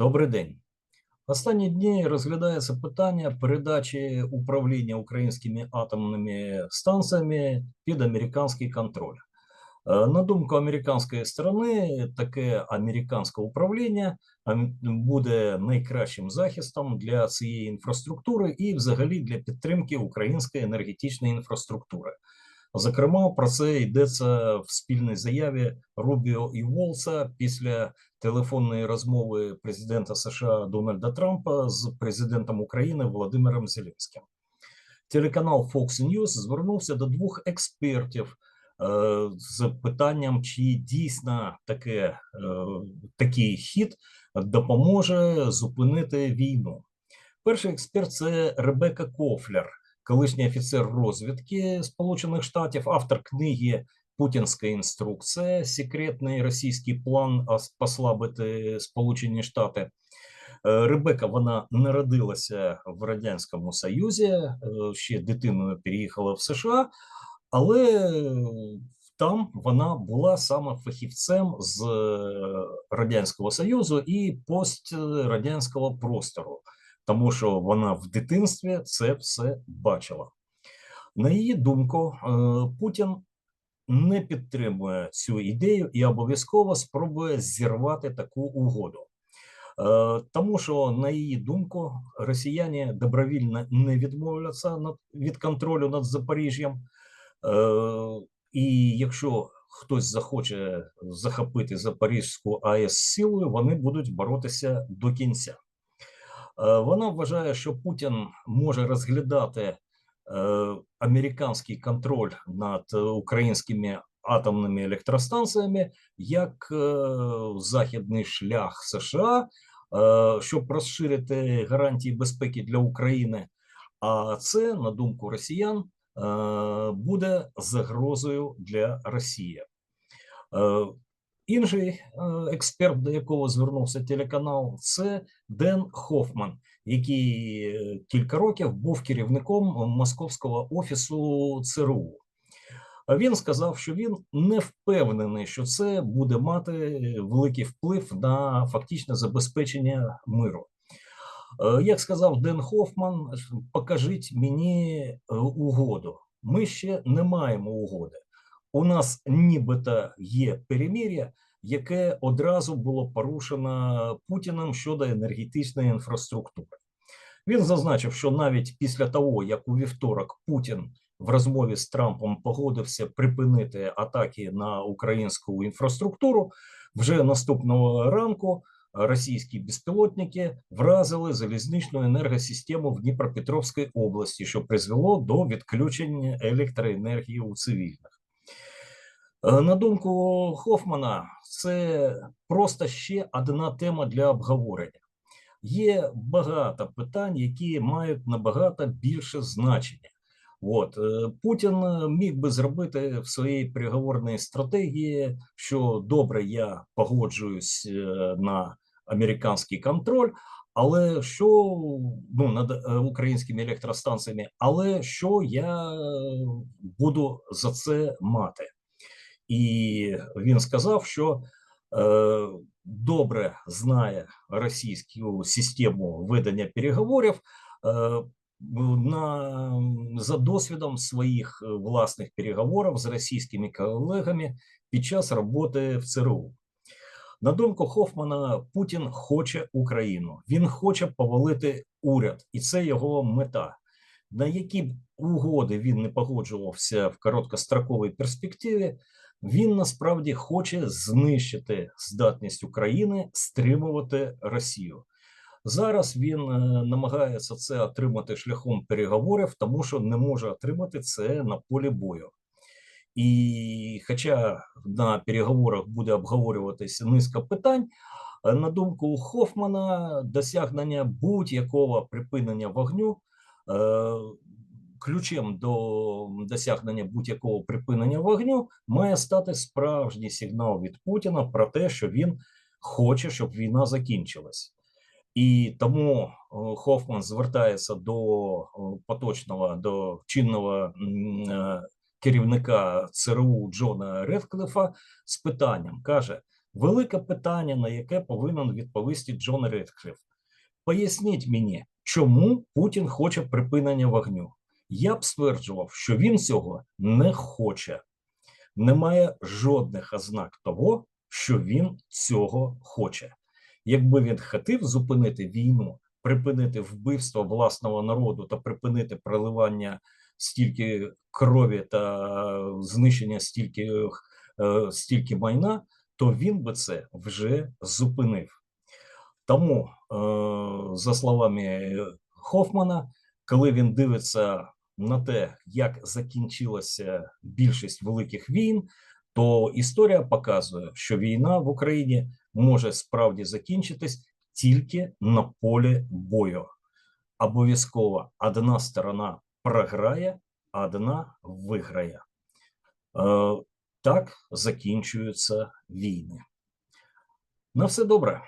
Добрий день. Останні дні розглядається питання передачі управління українськими атомними станціями під американський контроль. Е, На думку американської сторони, таке американське управління ам, буде найкращим захистом для цієї інфраструктури і, взагалі, для підтримки української енергетичної інфраструктури. Зокрема, про це йдеться в спільній заяві Рубіо і Волса після телефонної розмови президента США Дональда Трампа з президентом України Володимиром Зеленським. Телеканал Fox News звернувся до двох експертів е, з питанням, чи дійсно таке, е, такий хід допоможе зупинити війну. Перший експерт це Ребека Кофлер, колишній офіцер розвідки Сполучених Штатів, автор книги Путінська інструкція, секретний російський план послабити Сполучені Штати. Е, Ребека вона народилася в Радянському Союзі, е, ще дитиною переїхала в США, але там вона була саме фахівцем з е, Радянського Союзу і пострадянського простору, тому що вона в дитинстві це все бачила. На її думку, е, Путін не підтримує цю ідею і обов'язково спробує зірвати таку угоду. Е, Тому що, на її думку, росіяни добровільно не відмовляться від контролю над Запоріжжям. Е, І якщо хтось захоче захопити Запорізьку АЕС силою, вони будуть боротися до кінця. Е, Вона вважає, що Путін може розглядати е, американський контроль над українськими атомними електростанціями як е, західний шлях США, щоб розширити гарантії безпеки для України. А це, на думку росіян, буде загрозою для Росії. Е, Інший е, експерт, до якого звернувся телеканал, це Ден Хофман, який е, кілька років був керівником московського офісу ЦРУ. Він сказав, що він не впевнений, що це буде мати великий вплив на фактичне забезпечення миру. Е, Як сказав Ден Хофман, покажіть мені е, угоду. Ми ще не маємо угоди. У нас нібито є перемир'я, яке одразу було порушено Путіним щодо енергетичної інфраструктури. Він зазначив, що навіть після того, як у вівторок Путін в розмові з Трампом погодився припинити атаки на українську інфраструктуру, вже наступного ранку російські безпілотники вразили залізничну енергосистему в Дніпропетровській області, що призвело до відключення електроенергії у цивільних. Е, На думку Хофмана, це просто ще одна тема для обговорення. Є багато питань, які мають набагато більше значення. От е, Путін е, міг би зробити в своїй переговорній стратегії, що добре, я погоджуюсь на американський контроль, але що ну над українськими електростанціями, але що я буду за це мати? І він сказав, що е, добре знає російську систему ведення переговорів е, на, за досвідом своїх власних переговорів з російськими колегами під час роботи в ЦРУ. На думку Хофмана, Путін хоче Україну, він хоче повалити уряд, і це його мета. На які б угоди він не погоджувався в короткостроковій перспективі, він насправді хоче знищити здатність України стримувати Росію. Зараз він е, намагається це отримати шляхом переговорів, тому що не може отримати це на полі бою. І хоча на переговорах буде обговорюватися низка питань, е, на думку Хофмана, досягнення будь-якого припинення вогню е, ключем до досягнення будь-якого припинення вогню має стати справжній сигнал від Путіна про те, що він хоче, щоб війна закінчилась. І тому Хофман звертається до поточного до чинного е, керівника ЦРУ Джона Редклифа з питанням: каже: Велике питання, на яке повинен відповісти Джон Редкліф. Поясніть мені, чому Путін хоче припинення вогню? Я б стверджував, що він цього не хоче. Немає жодних ознак того, що він цього хоче. Якби він хотів зупинити війну, припинити вбивство власного народу та припинити проливання стільки крові та знищення стільки, е, стільки майна, то він би це вже зупинив. Тому, е, за словами Хофмана, коли він дивиться на те, як закінчилася більшість великих війн, то історія показує, що війна в Україні може справді закінчитись тільки на полі бою. Обов'язково одна сторона програє, а одна виграє. Е, Так закінчуються війни. На все добре.